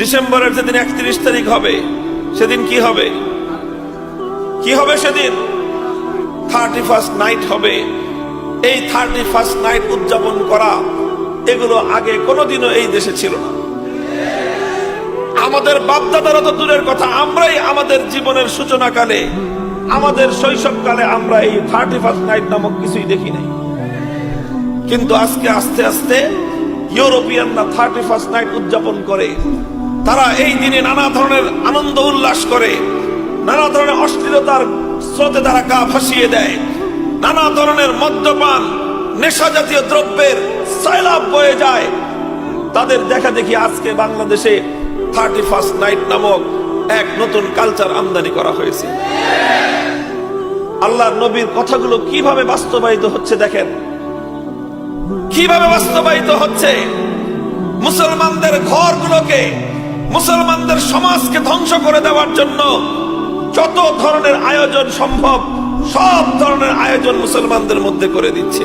ডিসেম্বরের যেদিন একত্রিশ তারিখ হবে, সেদিন কি হবে? কি হবে সেদিন? থার্টি ফার্স্ট নাইট হবে। এই থার্টি ফার্স্ট নাইট উদযাপন করা, এগুলো আগে কোনোদিনও এই দেশে ছিল না। আমাদের বাপদাদারা তো দূরের কথা, আমরাই আমাদের জীবনের সূচনাকালে, আমাদের শৈশবকালে আমরা এই থার্টি ফার্স্ট নাইট নামক কিছুই দেখি নাই। কিন্তু আজকে আস্তে আস্তে ইউরোপিয়ানরা থার্টি ফার্স্ট নাইট উদযাপন করে তারা এই দিনে নানা ধরনের আনন্দ উল্লাস করে, নানা ধরনের অশ্লীলতার স্রোতে তারা গা ভাসিয়ে দেয়, নানা ধরনের মদ্যপান নেশা জাতীয় দ্রব্যের সয়লাভ বয়ে যায়। তাদের দেখা দেখি আজকে বাংলাদেশে থার্টি ফার্স্ট নাইট নামক এক নতুন কালচার আমদানি করা হয়েছে। আল্লাহ নবীর কথাগুলো কীভাবে বাস্তবায়িত হচ্ছে দেখেন? কীভাবে বাস্তবায়িত হচ্ছে? মুসলমানদের ঘরগুলোকে মুসলমানদের সমাজকে ধ্বংস করে দেওয়ার জন্য যত ধরনের আয়োজন সম্ভব, সব ধরনের আয়োজন মুসলমানদের মধ্যে করে দিচ্ছে।